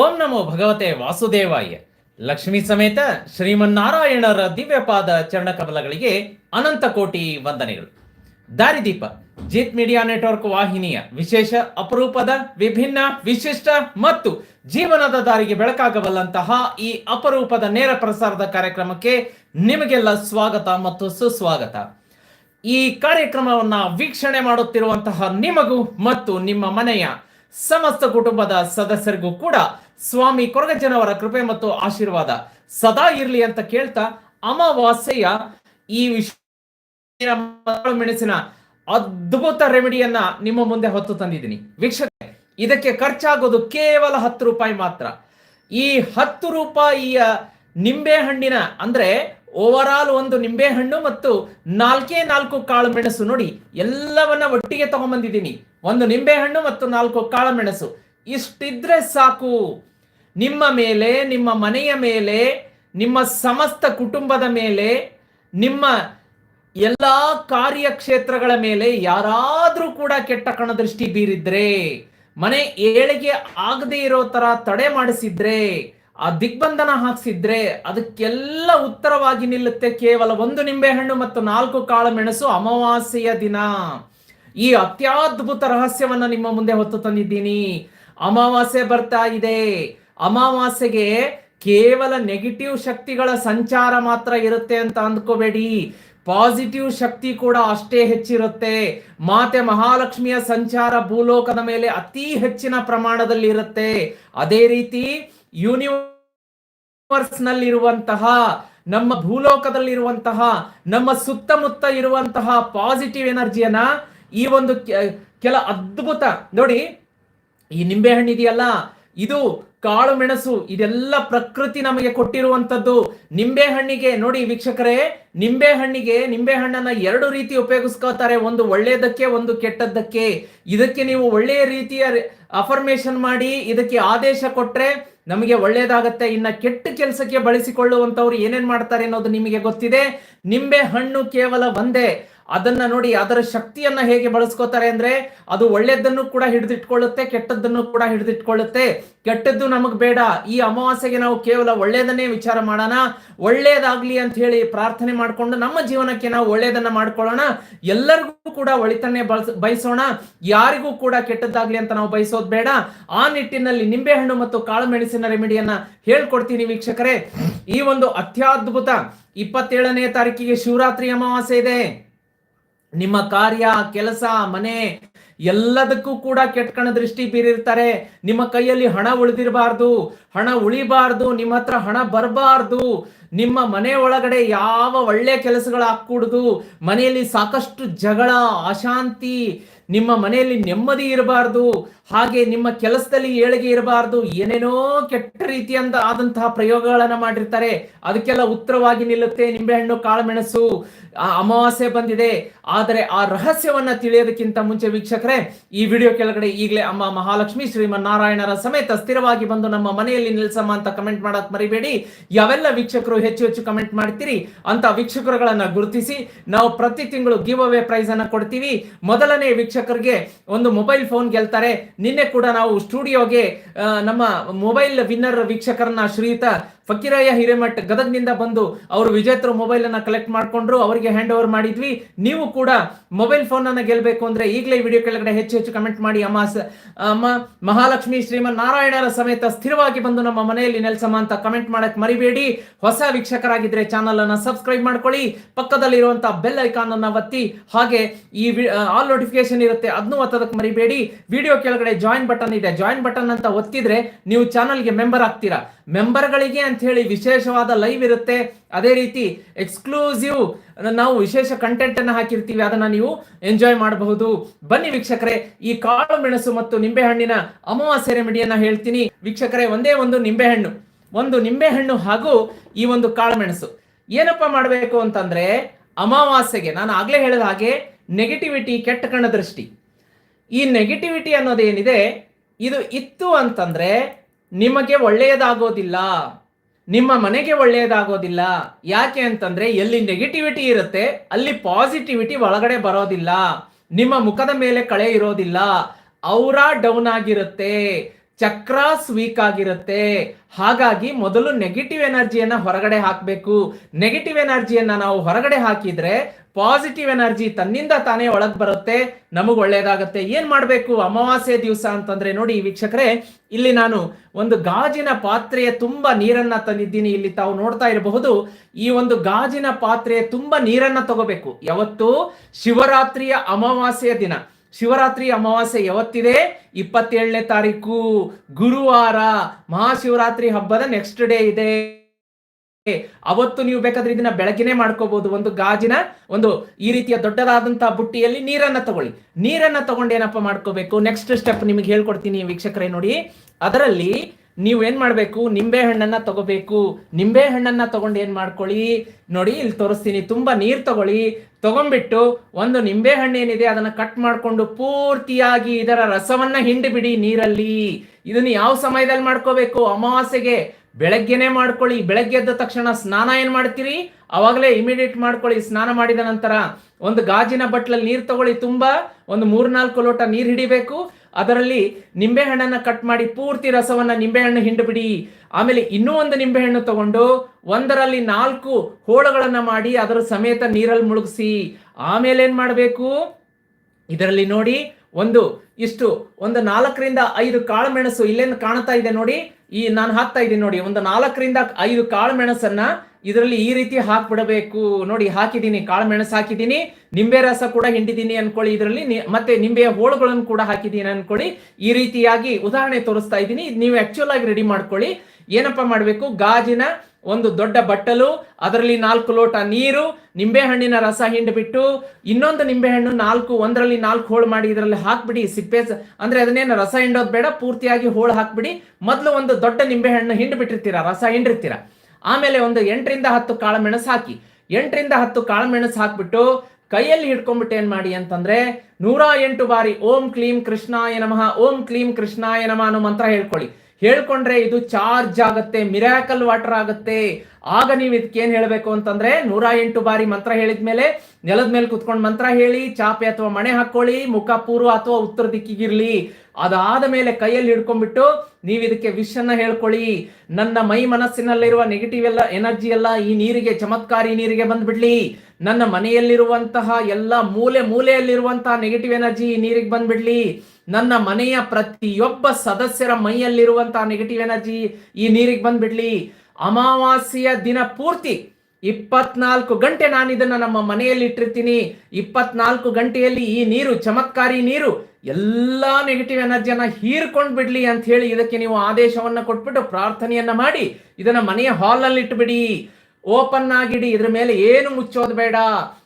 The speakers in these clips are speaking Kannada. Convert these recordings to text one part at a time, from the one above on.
ಓಂ ನಮೋ ಭಗವತೆ ವಾಸುದೇವಾಯ. ಲಕ್ಷ್ಮೀ ಸಮೇತ ಶ್ರೀಮನ್ನಾರಾಯಣರ ದಿವ್ಯಪಾದ ಚರಣಕಮಲಗಳಿಗೆ ಅನಂತ ಕೋಟಿ ವಂದನೆಗಳು. ದಾರಿದೀಪ, ಜಿತ್ ಮೀಡಿಯಾ ನೆಟ್ವರ್ಕ್ ವಾಹಿನಿಯ ವಿಶೇಷ ಅಪರೂಪದ ವಿಭಿನ್ನ, ವಿಶಿಷ್ಟ ಮತ್ತು ಜೀವನದ ದಾರಿಗೆ ಬೆಳಕಾಗಬಲ್ಲಂತಹ ಈ ಅಪರೂಪದ ನೇರ ಪ್ರಸಾರದ ಕಾರ್ಯಕ್ರಮಕ್ಕೆ ನಿಮಗೆಲ್ಲ ಸ್ವಾಗತ ಮತ್ತು ಸುಸ್ವಾಗತ. ಈ ಕಾರ್ಯಕ್ರಮವನ್ನ ವೀಕ್ಷಣೆ ಮಾಡುತ್ತಿರುವಂತಹ ನಿಮಗೂ ಮತ್ತು ನಿಮ್ಮ ಮನೆಯ ಸಮಸ್ತ ಕುಟುಂಬದ ಸದಸ್ಯರಿಗೂ ಕೂಡ ಸ್ವಾಮಿ ಕೊರಗಜ್ಜನವರ ಕೃಪೆ ಮತ್ತು ಆಶೀರ್ವಾದ ಸದಾ ಇರಲಿ ಅಂತ ಕೇಳ್ತಾ ಅಮಾವಾಸ್ಯೆಯ ಈ ವಿಷಯ ಮೆಣಸಿನ ಅದ್ಭುತ ರೆಮಿಡಿಯನ್ನ ನಿಮ್ಮ ಮುಂದೆ ಹೊತ್ತು ತಂದಿದ್ದೀನಿ. ವೀಕ್ಷಕ ಇದಕ್ಕೆ ಖರ್ಚಾಗೋದು ಕೇವಲ ಹತ್ತು ರೂಪಾಯಿ ಮಾತ್ರ. ಈ ಹತ್ತು ರೂಪಾಯಿಯ ನಿಂಬೆ ಹಣ್ಣಿನ ಅಂದ್ರೆ ಓವರ್ ಆಲ್ ಒಂದು ನಿಂಬೆ ಹಣ್ಣು ಮತ್ತು ನಾಲ್ಕೇ ನಾಲ್ಕು ಕಾಳು ಮೆಣಸು ನೋಡಿ, ಎಲ್ಲವನ್ನ ಒಟ್ಟಿಗೆ ತಗೊಂಬಂದಿದ್ದೀನಿ. ಒಂದು ನಿಂಬೆ ಹಣ್ಣು ಮತ್ತು ನಾಲ್ಕು ಕಾಳು ಮೆಣಸು. ಇಷ್ಟಿದ್ರೆ ಸಾಕು. ನಿಮ್ಮ ಮೇಲೆ, ನಿಮ್ಮ ಮನೆಯ ಮೇಲೆ, ನಿಮ್ಮ ಸಮಸ್ತ ಕುಟುಂಬದ ಮೇಲೆ, ನಿಮ್ಮ ಎಲ್ಲ ಕಾರ್ಯಕ್ಷೇತ್ರಗಳ ಮೇಲೆ ಯಾರಾದರೂ ಕೂಡ ಕೆಟ್ಟ ಕಣದೃಷ್ಟಿ ಬೀರಿದ್ರೆ, ಮನೆ ಏಳಿಗೆ ಆಗದೇ ಇರೋ ತರ ತಡೆ ಮಾಡಿಸಿದ್ರೆ, ಆ ದಿಗ್ಬಂಧನ ಹಾಕ್ಸಿದ್ರೆ ಅದಕ್ಕೆಲ್ಲ ಉತ್ತರವಾಗಿ ನಿಲ್ಲುತ್ತೆ ಕೇವಲ ಒಂದು ನಿಂಬೆಹಣ್ಣು ಮತ್ತು ನಾಲ್ಕು ಕಾಳು ಮೆಣಸು ಅಮಾವಾಸ್ಯೆಯ ದಿನ. ಈ ಅತ್ಯದ್ಭುತ ರಹಸ್ಯವನ್ನ ನಿಮ್ಮ ಮುಂದೆ ಹೊತ್ತು ತಂದಿದ್ದೀನಿ. ಅಮಾವಾಸ್ಯೆ ಬರ್ತಾ ಇದೆ. ಅಮಾವಾಸ್ಯೆಗೆ ಕೇವಲ ನೆಗೆಟಿವ್ ಶಕ್ತಿಗಳ ಸಂಚಾರ ಮಾತ್ರ ಇರುತ್ತೆ ಅಂತ ಅಂದ್ಕೋಬೇಡಿ. ಪಾಸಿಟಿವ್ ಶಕ್ತಿ ಕೂಡ ಅಷ್ಟೇ ಹೆಚ್ಚಿರುತ್ತೆ. ಮಾತೆ ಮಹಾಲಕ್ಷ್ಮಿಯ ಸಂಚಾರ ಭೂಲೋಕದ ಮೇಲೆ ಅತಿ ಹೆಚ್ಚಿನ ಪ್ರಮಾಣದಲ್ಲಿ ಇರುತ್ತೆ. ಅದೇ ರೀತಿ ಯೂನಿವರ್ಸ್ ನಲ್ಲಿರುವಂತಹ ನಮ್ಮ ಭೂಲೋಕದಲ್ಲಿರುವಂತಹ, ನಮ್ಮ ಸುತ್ತಮುತ್ತ ಇರುವಂತಹ ಪಾಸಿಟಿವ್ ಎನರ್ಜಿಯನ್ನ ಈ ಒಂದು ಕೆಲ ಅದ್ಭುತ, ನೋಡಿ, ಈ ನಿಂಬೆಹಣ್ಣು ಇದೆಯಲ್ಲ, ಇದು ಕಾಳು ಮೆಣಸು, ಇದೆಲ್ಲ ಪ್ರಕೃತಿ ನಮಗೆ ಕೊಟ್ಟಿರುವಂತದ್ದು ನಿಂಬೆ ಹಣ್ಣಿಗೆ ನೋಡಿ ವೀಕ್ಷಕರೇ ನಿಂಬೆ ಹಣ್ಣಿಗೆ ನಿಂಬೆ ಹಣ್ಣನ್ನ ಎರಡು ರೀತಿ ಉಪಯೋಗಿಸ್ಕೋತಾರೆ ಒಂದು ಒಳ್ಳೆಯದಕ್ಕೆ, ಒಂದು ಕೆಟ್ಟದ್ದಕ್ಕೆ. ಇದಕ್ಕೆ ನೀವು ಒಳ್ಳೆಯ ರೀತಿಯ ಅಫರ್ಮೇಶನ್ ಮಾಡಿ, ಇದಕ್ಕೆ ಆದೇಶ ಕೊಟ್ರೆ ನಮಗೆ ಒಳ್ಳೇದಾಗತ್ತೆ ಇನ್ನ ಕೆಟ್ಟ ಕೆಲಸಕ್ಕೆ ಬಳಸಿಕೊಳ್ಳುವಂತವ್ರು ಏನೇನ್ ಮಾಡ್ತಾರೆ ಅನ್ನೋದು ನಿಮಗೆ ಗೊತ್ತಿದೆ. ನಿಂಬೆ ಹಣ್ಣು ಕೇವಲ ಒಂದೇ ಅದನ್ನ ನೋಡಿ ಅದರ ಶಕ್ತಿಯನ್ನ ಹೇಗೆ ಬಳಸ್ಕೋತಾರೆ ಅಂದ್ರೆ ಅದು ಒಳ್ಳೆದನ್ನು ಕೂಡ ಹಿಡಿದಿಟ್ಕೊಳ್ಳುತ್ತೆ, ಕೆಟ್ಟದ್ದನ್ನು ಕೂಡ ಹಿಡಿದಿಟ್ಕೊಳ್ಳುತ್ತೆ. ಕೆಟ್ಟದ್ದು ನಮಗ್ ಬೇಡ. ಈ ಅಮಾವಾಸ್ಯೆಗೆ ನಾವು ಕೇವಲ ಒಳ್ಳೆಯದನ್ನೇ ವಿಚಾರ ಮಾಡೋಣ, ಒಳ್ಳೇದಾಗ್ಲಿ ಅಂತ ಹೇಳಿ ಪ್ರಾರ್ಥನೆ ಮಾಡ್ಕೊಂಡು ನಮ್ಮ ಜೀವನಕ್ಕೆ ನಾವು ಒಳ್ಳೇದನ್ನ ಮಾಡ್ಕೊಳ್ಳೋಣ. ಎಲ್ಲರಿಗೂ ಕೂಡ ಒಳಿತನ್ನೇ ಬಳಸ, ಬಯಸೋಣ. ಯಾರಿಗೂ ಕೂಡ ಕೆಟ್ಟದ್ದಾಗ್ಲಿ ಅಂತ ನಾವು ಬಯಸೋದು ಬೇಡ. ಆ ನಿಟ್ಟಿನಲ್ಲಿ ನಿಂಬೆಹಣ್ಣು ಮತ್ತು ಕಾಳು ಮೆಣಸಿನ ರೆಮಿಡಿಯನ್ನ ಹೇಳ್ಕೊಡ್ತೀನಿ ವೀಕ್ಷಕರೇ. ಈ ಒಂದು ಅತ್ಯದ್ಭುತ ಇಪ್ಪತ್ತೇಳನೇ ತಾರೀಕಿಗೆ ಶಿವರಾತ್ರಿ ಅಮಾವಾಸ್ಯೆ ಇದೆ. ನಿಮ್ಮ ಕಾರ್ಯ, ಕೆಲಸ, ಮನೆ ಎಲ್ಲದಕ್ಕೂ ಕೂಡ ಕೆಟ್ಕಣ ದೃಷ್ಟಿ ಬೀರಿರ್ತಾರೆ. ನಿಮ್ಮ ಕೈಯಲ್ಲಿ ಹಣ ಉಳಿದಿರಬಾರ್ದು, ಹಣ ಉಳಿಬಾರ್ದು, ನಿಮ್ಮ ಹತ್ರ ಹಣ ಬರಬಾರ್ದು. ನಿಮ್ಮ ಮನೆ ಒಳಗಡೆ ಯಾವ ಒಳ್ಳೆ ಕೆಲಸಗಳು ಮನೆಯಲ್ಲಿ ಸಾಕಷ್ಟು ಜಗಳ, ಅಶಾಂತಿ ನಿಮ್ಮ ಮನೆಯಲ್ಲಿ ನೆಮ್ಮದಿ ಇರಬಾರ್ದು, ಹಾಗೆ ನಿಮ್ಮ ಕೆಲಸದಲ್ಲಿ ಏಳಿಗೆ ಇರಬಾರ್ದು, ಏನೇನೋ ಕೆಟ್ಟ ರೀತಿಯಿಂದ ಆದಂತಹ ಪ್ರಯೋಗಗಳನ್ನ ಮಾಡಿರ್ತಾರೆ. ಅದಕ್ಕೆಲ್ಲ ಉತ್ತರವಾಗಿ ನಿಲ್ಲುತ್ತೆ ನಿಂಬೆಹಣ್ಣು, ಕಾಳುಮೆಣಸು, ಆ ಅಮಾವಾಸ್ಯೆ ಬಂದಿದೆ. ಆದರೆ ಆ ರಹಸ್ಯವನ್ನ ತಿಳಿಯೋದಕ್ಕಿಂತ ಮುಂಚೆ ವೀಕ್ಷಕರೇ, ಈ ವಿಡಿಯೋ ಕೆಳಗಡೆ ಈಗಲೇ ಅಮ್ಮ ಮಹಾಲಕ್ಷ್ಮಿ, ಶ್ರೀಮನ್ನಾರಾಯಣರ ಸಮೇತ ಸ್ಥಿರವಾಗಿ ಬಂದು ನಮ್ಮ ಮನೆಯಲ್ಲಿ ನಿಲ್ಸಮ್ಮ ಅಂತ ಕಮೆಂಟ್ ಮಾಡಕ್ ಮರಿಬೇಡಿ. ಯಾವೆಲ್ಲ ವೀಕ್ಷಕರು ಹೆಚ್ಚು ಹೆಚ್ಚು ಕಮೆಂಟ್ ಮಾಡ್ತೀರಿ ಅಂತ ವೀಕ್ಷಕರುಗಳನ್ನ ಗುರುತಿಸಿ, ನಾವು ಪ್ರತಿ ತಿಂಗಳು ಗಿವ್ ಅವೇ ಪ್ರೈಸ್ ಅನ್ನ ಕೊಡ್ತೀವಿ. ಮೊದಲನೇ ವೀಕ್ಷಕರಿಗೆ ಒಂದು ಮೊಬೈಲ್ ಫೋನ್ ಗೆಲ್ತಾರೆ. ನಿನ್ನೆ ಕೂಡ ನಾವು ಸ್ಟುಡಿಯೋಗೆ ನಮ್ಮ ಮೊಬೈಲ್ ವಿನ್ನರ್ ವೀಕ್ಷಕರನ್ನ ಶ್ರೀಯುತ ಫಕೀರಯ್ಯ ಹಿರೇಮಠ್ ಗದಗ್ನಿಂದ ಬಂದು ಅವರು ವಿಜೇತರು ಮೊಬೈಲ್ ಅನ್ನ ಕಲೆಕ್ಟ್ ಮಾಡ್ಕೊಂಡ್ರು, ಅವರಿಗೆ ಹ್ಯಾಂಡ್ ಓವರ್ ಮಾಡಿದ್ವಿ. ನೀವು ಕೂಡ ಮೊಬೈಲ್ ಫೋನ್ ಅನ್ನ ಗೆಲ್ಬೇಕು ಅಂದ್ರೆ ಈಗಲೇ ವಿಡಿಯೋ ಕೆಳಗಡೆ ಹೆಚ್ಚು ಹೆಚ್ಚು ಕಮೆಂಟ್ ಮಾಡಿ. ಅಮ್ಮ ಅಮ್ಮ, ಮಹಾಲಕ್ಷ್ಮಿ ಶ್ರೀಮನ್ ನಾರಾಯಣರ ಸಮೇತ ಸ್ಥಿರವಾಗಿ ಬಂದು ನಮ್ಮ ಮನೆಯಲ್ಲಿ ನೆಲೆಸಮ ಅಂತ ಕಮೆಂಟ್ ಮಾಡಕ್ ಮರಿಬೇಡಿ. ಹೊಸ ವೀಕ್ಷಕರಾಗಿದ್ರೆ ಚಾನಲ್ ಅನ್ನ ಸಬ್ಸ್ಕ್ರೈಬ್ ಮಾಡ್ಕೊಳ್ಳಿ. ಪಕ್ಕದಲ್ಲಿರುವಂತಹ ಬೆಲ್ ಐಕಾನ್ ಅನ್ನ ಒತ್ತಿ. ಹಾಗೆ ಈ ಆಲ್ ನೋಟಿಫಿಕೇಶನ್ ಇರುತ್ತೆ. ಅದನ್ನು ಒತ್ತೋದಕ್ಕೆ ಮರಿಬೇಡಿ. ವಿಡಿಯೋ ಕೆಳಗಡೆ ಜಾಯಿನ್ ಬಟನ್ ಇದೆ. ಜಾಯಿನ್ ಬಟನ್ ಅಂತ ಒತ್ತಿದ್ರೆ ನೀವು ಚಾನಲ್ಗೆ ಮೆಂಬರ್ ಆಗ್ತೀರಾ? ಮೆಂಬರ್ಗಳಿಗೆ ಹೇಳಿ ವಿಶೇಷವಾದ ಲೈವ್ ಇರುತ್ತೆ. ಅದೇ ರೀತಿ ಎಕ್ಸ್ಕ್ಲೂಸಿವ್ ನಾವು ವಿಶೇಷ ಕಂಟೆಂಟ್ ಅನ್ನು ಹಾಕಿರ್ತೀವಿ. ಅದನ್ನ ನೀವು ಎಂಜಾಯ್ ಮಾಡಬಹುದು. ಬನ್ನಿ ವೀಕ್ಷಕರೇ, ಈ ಕಾಳು ಮೆಣಸು ಮತ್ತು ನಿಂಬೆಹಣ್ಣಿನ ಅಮಾವಾಸ್ಯೆ ರೆಮಿಡಿಯನ್ನ ಹೇಳ್ತೀನಿ. ವೀಕ್ಷಕರೇ, ಒಂದೇ ಒಂದು ನಿಂಬೆಹಣ್ಣು. ಒಂದು ನಿಂಬೆಹಣ್ಣು ಹಾಗೂ ಈ ಒಂದು ಕಾಳು ಮೆಣಸು. ಏನಪ್ಪ ಮಾಡಬೇಕು ಅಂತಂದ್ರೆ, ಅಮಾವಾಸ್ಯೆಗೆ, ನಾನು ಆಗ್ಲೇ ಹೇಳಿದ ಹಾಗೆ ನೆಗೆಟಿವಿಟಿ ಕೆಟ್ಟ ಕಣ್ಣ ದೃಷ್ಟಿ ಈ ನೆಗೆಟಿವಿಟಿ ಅನ್ನೋದೇನಿದೆ? ಇದು ಇತ್ತು ಅಂತಂದ್ರೆ, ನಿಮಗೆ ಒಳ್ಳೆಯದಾಗೋದಿಲ್ಲ. ನಿಮ್ಮ ಮನೆಗೆ ಒಳ್ಳೆಯದಾಗೋದಿಲ್ಲ ಯಾಕೆ ಅಂತಂದ್ರೆ ಎಲ್ಲಿ ನೆಗೆಟಿವಿಟಿ ಇರುತ್ತೆ, ಅಲ್ಲಿ ಪಾಸಿಟಿವಿಟಿ ಒಳಗಡೆ ಬರೋದಿಲ್ಲ. ನಿಮ್ಮ ಮುಖದ ಮೇಲೆ ಕಳೆ ಇರೋದಿಲ್ಲ. ಔರಾ ಡೌನ್ ಆಗಿರುತ್ತೆ. ಚಕ್ರಾಸ್ ವೀಕ್ ಆಗಿರುತ್ತೆ. ಹಾಗಾಗಿ ಮೊದಲು ನೆಗೆಟಿವ್ ಎನರ್ಜಿಯನ್ನ ಹೊರಗಡೆ ಹಾಕಬೇಕು. ನೆಗೆಟಿವ್ ಎನರ್ಜಿಯನ್ನ ನಾವು ಹೊರಗಡೆ ಹಾಕಿದ್ರೆ ಪಾಸಿಟಿವ್ ಎನರ್ಜಿ ತನ್ನಿಂದ ತಾನೇ ಒಳಗ್ ಬರುತ್ತೆ. ನಮಗ್ ಒಳ್ಳೇದಾಗತ್ತೆ. ಏನ್ ಮಾಡ್ಬೇಕು? ಅಮಾವಾಸ್ಯೆ ದಿವಸ ಅಂತಂದ್ರೆ ನೋಡಿ ವೀಕ್ಷಕರೇ, ಇಲ್ಲಿ ನಾನು ಒಂದು ಗಾಜಿನ ಪಾತ್ರೆಯ ತುಂಬಾ ನೀರನ್ನ ತಂದಿದ್ದೀನಿ. ಇಲ್ಲಿ ತಾವು ನೋಡ್ತಾ ಇರಬಹುದು, ಈ ಒಂದು ಗಾಜಿನ ಪಾತ್ರೆಯ ತುಂಬಾ ನೀರನ್ನ ತಗೋಬೇಕು. ಯಾವತ್ತು? ಶಿವರಾತ್ರಿಯ ಅಮಾವಾಸ್ಯೆಯ ದಿನ. ಶಿವರಾತ್ರಿ ಅಮಾವಾಸ್ಯೆ ಯಾವತ್ತಿದೆ? ಇಪ್ಪತ್ತೇಳನೇ ತಾರೀಕು. ಗುರುವಾರ ಮಹಾಶಿವರಾತ್ರಿ ಹಬ್ಬದ ನೆಕ್ಸ್ಟ್ ಡೇ ಇದೆ. ಅವತ್ತು ನೀವು ಬೇಕಾದ್ರೆ ಇದನ್ನ ಬೆಳಗ್ಗೆನೆ ಮಾಡ್ಕೋಬಹುದು ಒಂದು ಗಾಜಿನ, ಒಂದು ಈ ರೀತಿಯ ದೊಡ್ಡದಾದಂತಹ ಬುಟ್ಟಿಯಲ್ಲಿ ನೀರನ್ನ ತಗೊಳ್ಳಿ. ನೀರನ್ನ ತಗೊಂಡು ಏನಪ್ಪ ಮಾಡ್ಕೋಬೇಕು? ನೆಕ್ಸ್ಟ್ ಸ್ಟೆಪ್ ನಿಮಗೆ ಹೇಳ್ಕೊಡ್ತೀನಿ ವೀಕ್ಷಕರೇ ನೋಡಿ. ಅದರಲ್ಲಿ ನೀವು ಏನ್ ಮಾಡ್ಬೇಕು ನಿಂಬೆ ಹಣ್ಣನ್ನ ತಗೋಬೇಕು. ನಿಂಬೆ ಹಣ್ಣನ್ನ ತಗೊಂಡು ಏನ್ ಮಾಡ್ಕೊಳ್ಳಿ? ನೋಡಿ, ಇಲ್ಲಿ ತೋರಿಸ್ತೀನಿ. ತುಂಬಾ ನೀರ್ ತಗೊಳ್ಳಿ. ತಗೊಂಡ್ಬಿಟ್ಟು ಒಂದು ನಿಂಬೆ ಹಣ್ಣು ಏನಿದೆ, ಅದನ್ನ ಕಟ್ ಮಾಡ್ಕೊಂಡು ಪೂರ್ತಿಯಾಗಿ ಇದರ ರಸವನ್ನ ಹಿಂಡಿ ಬಿಡಿ ನೀರಲ್ಲಿ. ಇದನ್ನ ಯಾವ ಸಮಯದಲ್ಲಿ ಮಾಡ್ಕೋಬೇಕು? ಅಮಾವಾಸ್ಯೆಗೆ. ಬೆಳಗ್ಗೆನೆ ಮಾಡ್ಕೊಳ್ಳಿ. ಬೆಳಗ್ಗೆ ಎದ್ದ ತಕ್ಷಣ ಸ್ನಾನ ಏನ್ ಮಾಡ್ತೀರಿ? ಅವಾಗಲೇ ಇಮಿಡಿಯೇಟ್ ಮಾಡ್ಕೊಳ್ಳಿ. ಸ್ನಾನ ಮಾಡಿದ ನಂತರ ಒಂದು ಗಾಜಿನ ಬಟ್ಲಲ್ಲಿ ನೀರು ತಗೊಳ್ಳಿ. ತುಂಬಾ ಒಂದು ಮೂರ್ನಾಲ್ಕು ಲೋಟ ನೀರು ಹಿಡಿಬೇಕು. ಅದರಲ್ಲಿ ನಿಂಬೆಹಣ್ಣನ್ನು ಕಟ್ ಮಾಡಿ ಪೂರ್ತಿ ರಸವನ್ನ ನಿಂಬೆಹಣ್ಣು ಹಿಂಡು ಬಿಡಿ. ಆಮೇಲೆ ಇನ್ನೂ ಒಂದು ನಿಂಬೆಹಣ್ಣು ತಗೊಂಡು ಒಂದರಲ್ಲಿ ನಾಲ್ಕು ಹೋಳಗಳನ್ನ ಮಾಡಿ ಅದರ ಸಮೇತ ನೀರಲ್ಲಿ ಮುಳುಗಿಸಿ. ಆಮೇಲೆ ಏನ್ ಮಾಡಬೇಕು? ಇದರಲ್ಲಿ ನೋಡಿ ಒಂದು, ಇಷ್ಟು, ಒಂದು ನಾಲ್ಕರಿಂದ ಐದು ಕಾಳು ಮೆಣಸು ಇಲ್ಲೇನು ಕಾಣ್ತಾ ಇದೆ ನೋಡಿ, ಈ ನಾನು ಹಾಕ್ತಾ ಇದ್ದೀನಿ ನೋಡಿ, ಒಂದು ನಾಲ್ಕರಿಂದ ಐದು ಕಾಳು ಮೆಣಸನ್ನ ಇದರಲ್ಲಿ ಈ ರೀತಿ ಹಾಕ್ಬಿಡಬೇಕು. ನೋಡಿ ಹಾಕಿದ್ದೀನಿ ಕಾಳು ಮೆಣಸು ಹಾಕಿದ್ದೀನಿ ನಿಂಬೆ ರಸ ಕೂಡ ಹಿಂಡಿದ್ದೀನಿ ಅನ್ಕೊಳ್ಳಿ ಇದರಲ್ಲಿ ಮತ್ತೆ ನಿಂಬೆಯ ಹೋಳುಗಳನ್ನು ಕೂಡ ಹಾಕಿದ್ದೀನಿ ಅನ್ಕೊಳ್ಳಿ. ಈ ರೀತಿಯಾಗಿ ಉದಾಹರಣೆ ತೋರಿಸ್ತಾ ಇದ್ದೀನಿ ನೀವು ಆಕ್ಚುಲ್ ಆಗಿ ರೆಡಿ ಮಾಡ್ಕೊಳ್ಳಿ. ಏನಪ್ಪಾ ಮಾಡಬೇಕು, ಗಾಜಿನ ಒಂದು ದೊಡ್ಡ ಬಟ್ಟಲು, ಅದರಲ್ಲಿ ನಾಲ್ಕು ಲೋಟ ನೀರು, ನಿಂಬೆಹಣ್ಣಿನ ರಸ ಹಿಂಡ್ಬಿಟ್ಟು, ಇನ್ನೊಂದು ನಿಂಬೆಹಣ್ಣು ನಾಲ್ಕು, ಒಂದರಲ್ಲಿ ನಾಲ್ಕು ಹೋಳು ಮಾಡಿ ಇದರಲ್ಲಿ ಹಾಕ್ಬಿಡಿ ಸಿಪ್ಪೆ ಅಂದ್ರೆ ಅದನ್ನೇನು ರಸ ಹಿಂಡೋದು ಬೇಡ, ಪೂರ್ತಿಯಾಗಿ ಹೋಳು ಹಾಕ್ಬಿಡಿ. ಮೊದಲು ಒಂದು ದೊಡ್ಡ ನಿಂಬೆಹಣ್ಣು ಹಿಂಡ್ಬಿಟ್ಟಿರ್ತೀರಾ, ರಸ ಹಿಂಡಿರ್ತೀರ ಆಮೇಲೆ ಒಂದು ಎಂಟರಿಂದ ಹತ್ತು ಕಾಳು ಮೆಣಸು ಹಾಕಿ. ಎಂಟರಿಂದ ಹತ್ತು ಕಾಳು ಮೆಣಸು ಹಾಕ್ಬಿಟ್ಟು ಕೈಯಲ್ಲಿ ಹಿಡ್ಕೊಂಡ್ಬಿಟ್ಟು ಏನ್ ಮಾಡಿ ಅಂತಂದ್ರೆ, ನೂರ ಎಂಟು ಬಾರಿ ಓಂ ಕ್ಲೀಂ ಕೃಷ್ಣಾಯ ನಮಃ, ಓಂ ಕ್ಲೀಂ ಕೃಷ್ಣಾಯ ನಮಃ ಅನ್ನೋ ಮಂತ್ರ ಹೇಳ್ಕೊಳ್ಳಿ. ಹೇಳ್ಕೊಂಡ್ರೆ ಇದು ಚಾರ್ಜ್ ಆಗುತ್ತೆ, ಮಿರಾಕಲ್ ವಾಟರ್ ಆಗುತ್ತೆ. ಆಗ ನೀವು ಇದಕ್ಕೆ ಏನ್ ಹೇಳಬೇಕು ಅಂತಂದ್ರೆ ನೂರ ಎಂಟು ಬಾರಿ ಮಂತ್ರ ಹೇಳಿದ ಮೇಲೆ ನೆಲದ ಮೇಲೆ ಕುತ್ಕೊಂಡು ಮಂತ್ರ ಹೇಳಿ, ಚಾಪೆ ಅಥವಾ ಮಣೆ ಹಾಕೊಳ್ಳಿ, ಮುಖ ಪೂರ್ವ ಅಥವಾ ಉತ್ತರ ದಿಕ್ಕಿಗಿರ್ಲಿ. ಅದಾದ ಮೇಲೆ ಕೈಯಲ್ಲಿ ಹಿಡ್ಕೊಂಡ್ಬಿಟ್ಟು ನೀವು ಇದಕ್ಕೆ ವಿಷನ್ನ ಹೇಳ್ಕೊಳ್ಳಿ. ನನ್ನ ಮೈ ಮನಸ್ಸಿನಲ್ಲಿರುವ ನೆಗೆಟಿವ್ ಎಲ್ಲ ಎನರ್ಜಿ ಎಲ್ಲ ಈ ನೀರಿಗೆ, ಚಮತ್ಕಾರಿ ನೀರಿಗೆ ಬಂದ್ಬಿಡ್ಲಿ. ನನ್ನ ಮನೆಯಲ್ಲಿರುವಂತಹ ಎಲ್ಲ ಮೂಲೆ ಮೂಲೆಯಲ್ಲಿರುವಂತಹ ನೆಗೆಟಿವ್ ಎನರ್ಜಿ ಈ ನೀರಿಗೆ ಬಂದ್ಬಿಡ್ಲಿ. ನನ್ನ ಮನೆಯ ಪ್ರತಿಯೊಬ್ಬ ಸದಸ್ಯರ ಮೈಯಲ್ಲಿರುವಂತಹ ನೆಗೆಟಿವ್ ಎನರ್ಜಿ ಈ ನೀರಿಗೆ ಬಂದ್ಬಿಡ್ಲಿ. ಅಮಾವಾಸ್ಯೆಯ ದಿನ ಪೂರ್ತಿ ಇಪ್ಪತ್ನಾಲ್ಕು ಗಂಟೆ ನಾನು ಇದನ್ನ ನಮ್ಮ ಮನೆಯಲ್ಲಿ ಇಟ್ಟಿರ್ತೀನಿ. ಇಪ್ಪತ್ನಾಲ್ಕು ಗಂಟೆಯಲ್ಲಿ ಈ ನೀರು, ಚಮತ್ಕಾರಿ ನೀರು ಎಲ್ಲಾ ನೆಗೆಟಿವ್ ಎನರ್ಜಿಯನ್ನು ಹೀರ್ಕೊಂಡ್ ಬಿಡ್ಲಿ ಅಂತ ಹೇಳಿ ಇದಕ್ಕೆ ನೀವು ಆದೇಶವನ್ನ ಕೊಟ್ಬಿಟ್ಟು ಪ್ರಾರ್ಥನೆಯನ್ನ ಮಾಡಿ, ಇದನ್ನ ಮನೆಯ ಹಾಲ್ನಲ್ಲಿ ಇಟ್ಬಿಡಿ. ಓಪನ್ ಆಗಿಡಿ. ಇದ್ರ ಮೇಲೆ ಏನು ಮುಚ್ಚೋದು ಬೇಡ.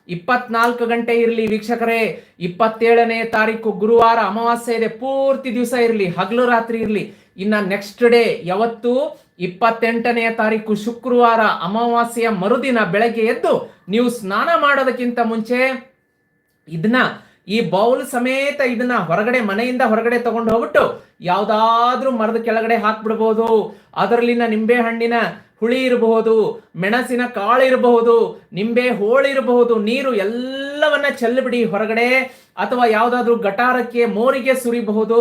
ಇಪ್ಪತ್ನಾಲ್ಕು ಗಂಟೆ ಇರಲಿ ವೀಕ್ಷಕರೇ. ಇಪ್ಪತ್ತೇಳನೇ ತಾರೀಕು ಗುರುವಾರ ಅಮಾವಾಸ್ಯೆ ಇದೆ. ಪೂರ್ತಿ ದಿವಸ ಇರಲಿ. ಹಗಲು ರಾತ್ರಿ ಇರಲಿ. ಇನ್ನ ನೆಕ್ಸ್ಟ್ ಡೇ ಯಾವತ್ತು? ಇಪ್ಪತ್ತೆಂಟನೆಯ ತಾರೀಕು ಶುಕ್ರವಾರ ಅಮಾವಾಸ್ಯೆಯ ಮರುದಿನ ಬೆಳಗ್ಗೆ ಎದ್ದು ನೀವು ಸ್ನಾನ ಮಾಡೋದಕ್ಕಿಂತ ಮುಂಚೆ, ಇದನ್ನ ಈ ಬೌಲ್ ಸಮೇತ ಇದನ್ನ ಹೊರಗಡೆ ಮನೆಯಿಂದ ಹೊರಗಡೆ ತಗೊಂಡು ಹೋಗ್ಬಿಟ್ಟು ಯಾವ್ದಾದ್ರೂ ಮರದ ಕೆಳಗಡೆ ಹಾಕ್ಬಿಡ್ಬೋದು. ಅದರಲ್ಲಿನ ನಿಂಬೆ ಹಣ್ಣಿನ ಹುಳಿ ಇರಬಹುದು, ಮೆಣಸಿನ ಕಾಳು ಇರಬಹುದು, ನಿಂಬೆ ಹೋಳಿರಬಹುದು ನೀರು ಎಲ್ಲವನ್ನ ಚೆಲ್ಲಬಿಡಿ ಹೊರಗಡೆ. ಅಥವಾ ಯಾವ್ದಾದ್ರೂ ಗಟಾರಕ್ಕೆ, ಮೋರಿಗೆ ಸುರಿಬಹುದು,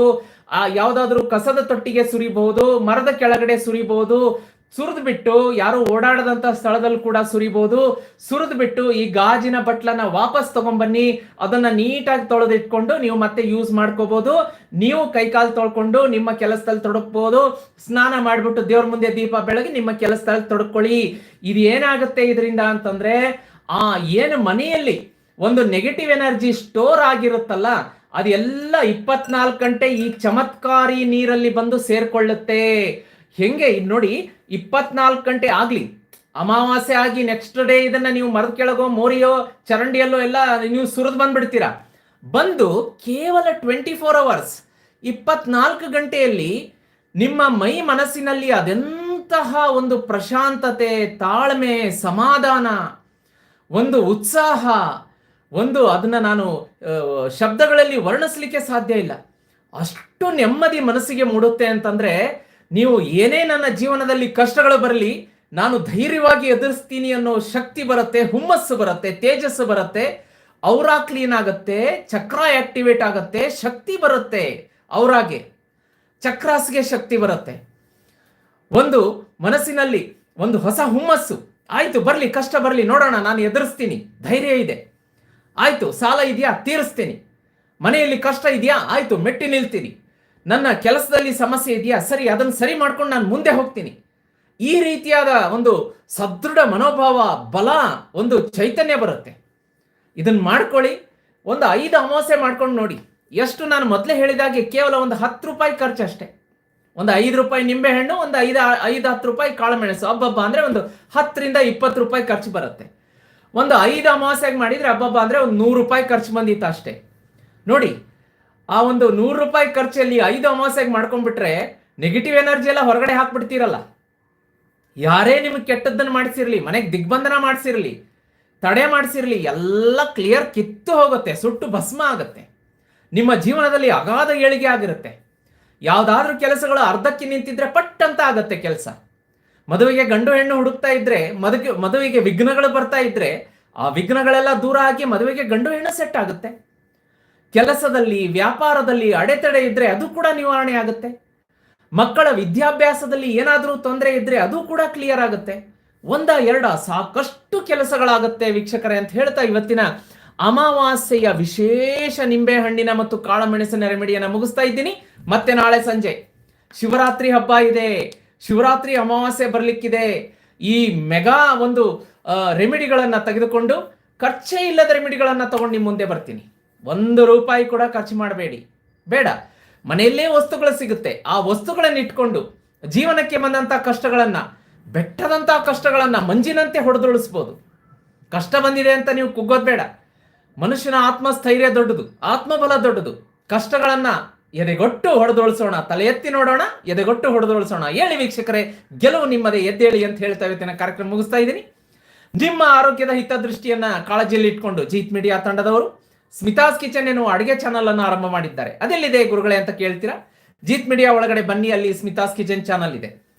ಆ ಯಾವ್ದಾದ್ರೂ ಕಸದ ತೊಟ್ಟಿಗೆ ಸುರಿಬಹುದು, ಮರದ ಕೆಳಗಡೆ ಸುರಿಬಹುದು ಸುರಿದು ಬಿಟ್ಟು ಯಾರು ಓಡಾಡದಂತ ಸ್ಥಳದಲ್ಲಿ ಕೂಡ ಸುರಿಬಹುದು ಸುರಿದು ಬಿಟ್ಟು ಈ ಗಾಜಿನ ಬಟ್ಲನ್ನ ವಾಪಸ್ ತಗೊಂಬನ್ನಿ. ಅದನ್ನ ನೀಟಾಗಿ ತೊಳೆದಿಟ್ಕೊಂಡು ನೀವು ಮತ್ತೆ ಯೂಸ್ ಮಾಡ್ಕೋಬಹುದು ನೀವು ಕೈಕಾಲು ತೊಳ್ಕೊಂಡು ನಿಮ್ಮ ಕೆಲಸದಲ್ಲಿ ತೊಡಕ್ಬಹುದು ಸ್ನಾನ ಮಾಡಿಬಿಟ್ಟು ದೇವ್ರ ಮುಂದೆ ದೀಪ ಬೆಳಗಿ ನಿಮ್ಮ ಕೆಲಸದಲ್ಲಿ ತೊಡಕೊಳ್ಳಿ. ಇದು ಏನಾಗುತ್ತೆ ಇದರಿಂದ ಅಂತಂದ್ರೆ, ಆ ಏನು ಮನೆಯಲ್ಲಿ ಒಂದು ನೆಗೆಟಿವ್ ಎನರ್ಜಿ ಸ್ಟೋರ್ ಆಗಿರುತ್ತಲ್ಲ, ಅದೆಲ್ಲ ಇಪ್ಪತ್ನಾಲ್ಕು ಗಂಟೆ ಈ ಚಮತ್ಕಾರಿ ನೀರಲ್ಲಿ ಬಂದು ಸೇರ್ಕೊಳ್ಳುತ್ತೆ. ಹೆಂಗೆ? ಇದು ನೋಡಿ, ಇಪ್ಪತ್ನಾಲ್ಕು ಗಂಟೆ ಆಗ್ಲಿ. ಅಮಾವಾಸ್ಯೆ ಆಗಿ ನೆಕ್ಸ್ಟ್ ಡೇ ಇದನ್ನ ನೀವು ಮರದ ಕೆಳಗೋ, ಮೋರಿಯೋ, ಚರಂಡಿಯಲ್ಲೋ ಎಲ್ಲ ನೀವು ಸುರಿದು ಬಂದ್ಬಿಡ್ತೀರಾ. ಬಂದು ಕೇವಲ ಟ್ವೆಂಟಿ ಫೋರ್ ಅವರ್ಸ್ ಇಪ್ಪತ್ನಾಲ್ಕು ಗಂಟೆಯಲ್ಲಿ ನಿಮ್ಮ ಮೈ ಮನಸ್ಸಿನಲ್ಲಿ ಅದೆಂತಹ ಒಂದು ಪ್ರಶಾಂತತೆ, ತಾಳ್ಮೆ, ಸಮಾಧಾನ, ಒಂದು ಉತ್ಸಾಹ, ಒಂದು ಅದನ್ನ ನಾನು ಶಬ್ದಗಳಲ್ಲಿ ವರ್ಣಿಸ್ಲಿಕ್ಕೆ ಸಾಧ್ಯ ಇಲ್ಲ. ಅಷ್ಟು ನೆಮ್ಮದಿ ಮನಸ್ಸಿಗೆ ಮೂಡುತ್ತೆ ಅಂತಂದ್ರೆ ನೀವು ಏನೇ ನನ್ನ ಜೀವನದಲ್ಲಿ ಕಷ್ಟಗಳು ಬರಲಿ, ನಾನು ಧೈರ್ಯವಾಗಿ ಎದುರಿಸ್ತೀನಿ ಅನ್ನೋ ಶಕ್ತಿ ಬರುತ್ತೆ, ಹುಮ್ಮಸ್ಸು ಬರುತ್ತೆ, ತೇಜಸ್ಸು ಬರುತ್ತೆ ಔರಾ ಕ್ಲೀನ್ ಆಗುತ್ತೆ, ಚಕ್ರ ಆಕ್ಟಿವೇಟ್ ಆಗುತ್ತೆ, ಶಕ್ತಿ ಬರುತ್ತೆ ಔರಾಗೆ, ಚಕ್ರಾಸ್ಗೆ ಶಕ್ತಿ ಬರುತ್ತೆ. ಒಂದು ಮನಸ್ಸಿನಲ್ಲಿ ಒಂದು ಹೊಸ ಹುಮ್ಮಸ್ಸು, ಆಯ್ತು ಬರಲಿ, ಕಷ್ಟ ಬರಲಿ, ನೋಡೋಣ, ನಾನು ಎದುರಿಸ್ತೀನಿ, ಧೈರ್ಯ ಇದೆ, ಆಯ್ತು, ಸಾಲ ಇದೆಯಾ, ತೀರಿಸ್ತೀನಿ, ಮನೆಯಲ್ಲಿ ಕಷ್ಟ ಇದೆಯಾ, ಆಯ್ತು, ಮೆಟ್ಟಿ ನಿಲ್ತೀನಿ ನನ್ನ ಕೆಲಸದಲ್ಲಿ ಸಮಸ್ಯೆ ಇದೆಯಾ? ಸರಿ, ಅದನ್ನು ಸರಿ ಮಾಡ್ಕೊಂಡು ನಾನು ಮುಂದೆ ಹೋಗ್ತೀನಿ. ಈ ರೀತಿಯಾದ ಒಂದು ಸದೃಢ ಮನೋಭಾವ, ಬಲ ಒಂದು ಚೈತನ್ಯ ಬರುತ್ತೆ. ಇದನ್ನು ಮಾಡ್ಕೊಳ್ಳಿ. ಒಂದು ಐದು ಅಮಾವಾಸ್ಯೆ ಮಾಡ್ಕೊಂಡು ನೋಡಿ. ಎಷ್ಟು ನಾನು ಮೊದಲೇ ಹೇಳಿದಾಗೆ ಕೇವಲ ಒಂದು ಹತ್ತು ರೂಪಾಯಿ ಖರ್ಚು ಅಷ್ಟೇ. ಒಂದು ಐದು ರೂಪಾಯಿ ನಿಂಬೆಹಣ್ಣು, ಒಂದು ಐದು ಐದು ಹತ್ತು ರೂಪಾಯಿ ಕಾಳುಮೆಣಸು. ಹಬ್ಬಬ್ಬ ಅಂದರೆ ಒಂದು ಹತ್ತರಿಂದ ಇಪ್ಪತ್ತು ರೂಪಾಯಿ ಖರ್ಚು ಬರುತ್ತೆ. ಒಂದು ಐದು ಅಮಾವಾಸ್ಯೆಗೆ ಮಾಡಿದರೆ ಹಬ್ಬಬ್ಬ ಅಂದರೆ ಒಂದು ನೂರು ರೂಪಾಯಿ ಖರ್ಚು ಬಂದಿತ್ತು ಅಷ್ಟೇ. ನೋಡಿ ಆ ಒಂದು ನೂರು ರೂಪಾಯಿ ಖರ್ಚಲ್ಲಿ ಐದು ಅಮಾವಾಸ್ಯೆಗೆ ಮಾಡ್ಕೊಂಡ್ಬಿಟ್ರೆ ನೆಗೆಟಿವ್ ಎನರ್ಜಿ ಎಲ್ಲ ಹೊರಗಡೆ ಹಾಕ್ಬಿಡ್ತೀರಲ್ಲ? ಯಾರೇ ನಿಮಗೆ ಕೆಟ್ಟದ್ದನ್ನು ಮಾಡಿಸಿರ್ಲಿ, ಮನೆಗೆ ದಿಗ್ಬಂಧನ ಮಾಡಿಸಿರ್ಲಿ, ತಡೆ ಮಾಡಿಸಿರ್ಲಿ, ಎಲ್ಲ ಕ್ಲಿಯರ್ ಕಿತ್ತು ಹೋಗುತ್ತೆ, ಸುಟ್ಟು ಭಸ್ಮ ಆಗುತ್ತೆ. ನಿಮ್ಮ ಜೀವನದಲ್ಲಿ ಅಗಾಧ ಏಳಿಗೆ ಆಗಿರುತ್ತೆ. ಯಾವುದಾದ್ರೂ ಕೆಲಸಗಳು ಅರ್ಧಕ್ಕೆ ನಿಂತಿದ್ರೆ ಪಟ್ ಅಂತ ಆಗತ್ತೆ ಕೆಲಸ. ಮದುವೆಗೆ ಗಂಡು ಹೆಣ್ಣು ಹುಡುಕ್ತಾ ಇದ್ರೆ, ಮದುವೆ ಮದುವೆಗೆ ವಿಘ್ನಗಳು ಬರ್ತಾ ಇದ್ರೆ, ಆ ವಿಘ್ನಗಳೆಲ್ಲ ದೂರ ಆಗಿ ಮದುವೆಗೆ ಗಂಡು ಹೆಣ್ಣು ಸೆಟ್ ಆಗುತ್ತೆ. ಕೆಲಸದಲ್ಲಿ, ವ್ಯಾಪಾರದಲ್ಲಿ ಅಡೆತಡೆ ಇದ್ರೆ ಅದು ಕೂಡ ನಿವಾರಣೆ ಆಗುತ್ತೆ. ಮಕ್ಕಳ ವಿದ್ಯಾಭ್ಯಾಸದಲ್ಲಿ ಏನಾದರೂ ತೊಂದರೆ ಇದ್ರೆ ಅದು ಕೂಡ ಕ್ಲಿಯರ್ ಆಗುತ್ತೆ. ಒಂದ, ಎರಡ, ಸಾಕಷ್ಟು ಕೆಲಸಗಳಾಗುತ್ತೆ ವೀಕ್ಷಕರೇ ಅಂತ ಹೇಳ್ತಾ ಇವತ್ತಿನ ಅಮಾವಾಸ್ಯೆಯ ವಿಶೇಷ ನಿಂಬೆ ಹಣ್ಣಿನ ಮತ್ತು ಕಾಳುಮೆಣಸಿನ ರೆಮಿಡಿಯನ್ನು ಮುಗಿಸ್ತಾ ಇದ್ದೀನಿ. ಮತ್ತೆ ನಾಳೆ ಸಂಜೆ ಶಿವರಾತ್ರಿ ಹಬ್ಬ ಇದೆ. ಶಿವರಾತ್ರಿ ಅಮಾವಾಸ್ಯೆ ಬರಲಿಕ್ಕಿದೆ. ಈ ಮೆಗಾ ಒಂದು ರೆಮಿಡಿಗಳನ್ನ ತೆಗೆದುಕೊಂಡು ಖರ್ಚೇ ಇಲ್ಲದ ರೆಮಿಡಿಗಳನ್ನ ತಗೊಂಡು ನಿಮ್ಮ ಮುಂದೆ ಬರ್ತೀನಿ. ಒಂದು ರೂಪಾಯಿ ಕೂಡ ಖರ್ಚು ಮಾಡಬೇಡಿ. ಬೇಡ. ಮನೆಯಲ್ಲೇ ವಸ್ತುಗಳು ಸಿಗುತ್ತೆ. ಆ ವಸ್ತುಗಳನ್ನು ಇಟ್ಕೊಂಡು ಜೀವನಕ್ಕೆ ಬಂದಂಥ ಕಷ್ಟಗಳನ್ನ ಬೆಟ್ಟದಂಥ ಕಷ್ಟಗಳನ್ನ ಮಂಜಿನಂತೆ ಹೊಡೆದುಳಿಸ್ಬೋದು ಕಷ್ಟ ಬಂದಿದೆ ಅಂತ ನೀವು ಕುಗ್ಗೋದು ಬೇಡ. ಮನುಷ್ಯನ ಆತ್ಮಸ್ಥೈರ್ಯ ದೊಡ್ಡದು, ಆತ್ಮಬಲ ದೊಡ್ಡದು. ಕಷ್ಟಗಳನ್ನ ಎದೆಗೊಟ್ಟು ಹೊಡೆದೊಳಿಸೋಣ ತಲೆ ಎತ್ತಿ ನೋಡೋಣ, ಎದೆಗೊಟ್ಟು ಹೊಡೆದೊಳಿಸೋಣ ಹೇಳಿ ವೀಕ್ಷಕರೇ, ಗೆಲುವು ನಿಮ್ಮದೇ ಎದ್ದೇಳಿ ಅಂತ ಹೇಳ್ತಾ ಇವತ್ತಿನ ಕಾರ್ಯಕ್ರಮ ಮುಗಿಸ್ತಾ ಇದ್ದೀನಿ. ನಿಮ್ಮ ಆರೋಗ್ಯದ ಹಿತದೃಷ್ಟಿಯನ್ನ ಕಾಳಜಿಯಲ್ಲಿ ಇಟ್ಕೊಂಡು ಜೀತ್ ಮೀಡಿಯಾ ತಂಡದವರು ಸ್ಮಿತಾಸ್ ಕಿಚನ್ ಎನ್ನುವ ಅಡುಗೆ ಚಾನಲ್ ಅನ್ನು ಆರಂಭ ಮಾಡಿದ್ದಾರೆ. ಅದೆಲ್ಲಿದೆ ಗುರುಗಳೇ ಅಂತ ಕೇಳ್ತೀರಾ? ಜೀತ್ ಮೀಡಿಯಾ ಒಳಗಡೆ ಬನ್ನಿ, ಅಲ್ಲಿ ಸ್ಮಿತಾಸ್ ಕಿಚನ್ ಚಾನಲ್ ಇದೆ.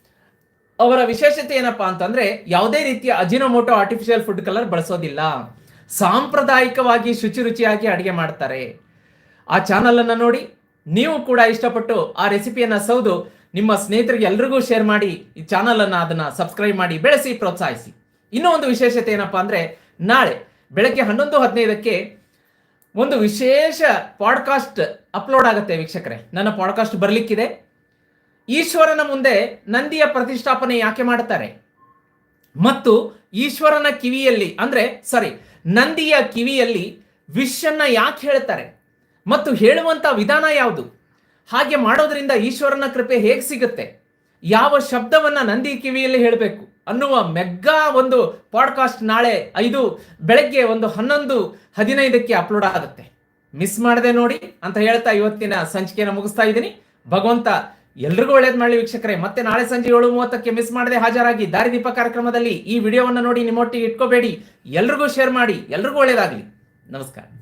ಅವರ ವಿಶೇಷತೆ ಏನಪ್ಪಾ ಅಂತಂದ್ರೆ, ಯಾವುದೇ ರೀತಿಯ ಅಜಿನೋಮೋಟೋ ಆರ್ಟಿಫಿಷಿಯಲ್ ಫುಡ್ ಕಲರ್ ಬಳಸೋದಿಲ್ಲ. ಸಾಂಪ್ರದಾಯಿಕವಾಗಿ ಶುಚಿ ರುಚಿಯಾಗಿ ಅಡುಗೆ ಮಾಡ್ತಾರೆ. ಆ ಚಾನಲ್ ಅನ್ನು ನೋಡಿ ನೀವು ಕೂಡ ಇಷ್ಟಪಟ್ಟು ಆ ರೆಸಿಪಿಯನ್ನ ಸೌದು, ನಿಮ್ಮ ಸ್ನೇಹಿತರಿಗೆ ಎಲ್ರಿಗೂ ಶೇರ್ ಮಾಡಿ, ಈ ಚಾನಲ್ ಅನ್ನ ಅದನ್ನ ಸಬ್ಸ್ಕ್ರೈಬ್ ಮಾಡಿ, ಬೆಳೆಸಿ, ಪ್ರೋತ್ಸಾಹಿಸಿ. ಇನ್ನೂ ಒಂದು ವಿಶೇಷತೆ ಏನಪ್ಪಾ ಅಂದ್ರೆ, ನಾಳೆ ಬೆಳಗ್ಗೆ ಹನ್ನೊಂದು ಹದಿನೈದಕ್ಕೆ ಒಂದು ವಿಶೇಷ ಪಾಡ್ಕಾಸ್ಟ್ ಅಪ್ಲೋಡ್ ಆಗುತ್ತೆ ವೀಕ್ಷಕರೇ. ನನ್ನ ಪಾಡ್ಕಾಸ್ಟ್ ಬರಲಿಕ್ಕಿದೆ. ಈಶ್ವರನ ಮುಂದೆ ನಂದಿಯ ಪ್ರತಿಷ್ಠಾಪನೆ ಯಾಕೆ ಮಾಡ್ತಾರೆ? ಮತ್ತು ಈಶ್ವರನ ಕಿವಿಯಲ್ಲಿ, ಅಂದ್ರೆ ಸಾರಿ ನಂದಿಯ ಕಿವಿಯಲ್ಲಿ ವಿಷನ್ನ ಯಾಕೆ ಹೇಳ್ತಾರೆ? ಮತ್ತು ಹೇಳುವಂತ ವಿಧಾನ ಯಾವುದು? ಹಾಗೆ ಮಾಡೋದ್ರಿಂದ ಈಶ್ವರನ ಕೃಪೆ ಹೇಗೆ ಸಿಗುತ್ತೆ? ಯಾವ ಶಬ್ದವನ್ನ ನಂದಿ ಕಿವಿಯಲ್ಲಿ ಹೇಳಬೇಕು? ಅನ್ನುವ ಮೆಗ್ಗಾ ಒಂದು ಪಾಡ್ಕಾಸ್ಟ್ ನಾಳೆ ಐದು, ಬೆಳಗ್ಗೆ ಒಂದು ಹನ್ನೊಂದು, ಹದಿನೈದಕ್ಕೆ ಅಪ್ಲೋಡ್ ಆಗುತ್ತೆ. ಮಿಸ್ ಮಾಡದೆ ನೋಡಿ ಅಂತ ಹೇಳ್ತಾ ಇವತ್ತಿನ ಸಂಚಿಕೆಯನ್ನು ಮುಗಿಸ್ತಾ ಇದ್ದೀನಿ. ಭಗವಂತ ಎಲ್ರಿಗೂ ಒಳ್ಳೇದು ಮಾಡಲಿ ವೀಕ್ಷಕರೇ. ಮತ್ತೆ ನಾಳೆ ಸಂಜೆ ಏಳು ಮೂವತ್ತಕ್ಕೆ ಮಿಸ್ ಮಾಡದೆ ಹಾಜರಾಗಿ ದಾರಿದೀಪ ಕಾರ್ಯಕ್ರಮದಲ್ಲಿ ಈ ವಿಡಿಯೋವನ್ನು ನೋಡಿ ನಿಮ್ಮೊಟ್ಟಿಗೆ ಇಟ್ಕೋಬೇಡಿ. ಎಲ್ರಿಗೂ ಶೇರ್ ಮಾಡಿ, ಎಲ್ರಿಗೂ ಒಳ್ಳೇದಾಗಲಿ. ನಮಸ್ಕಾರ.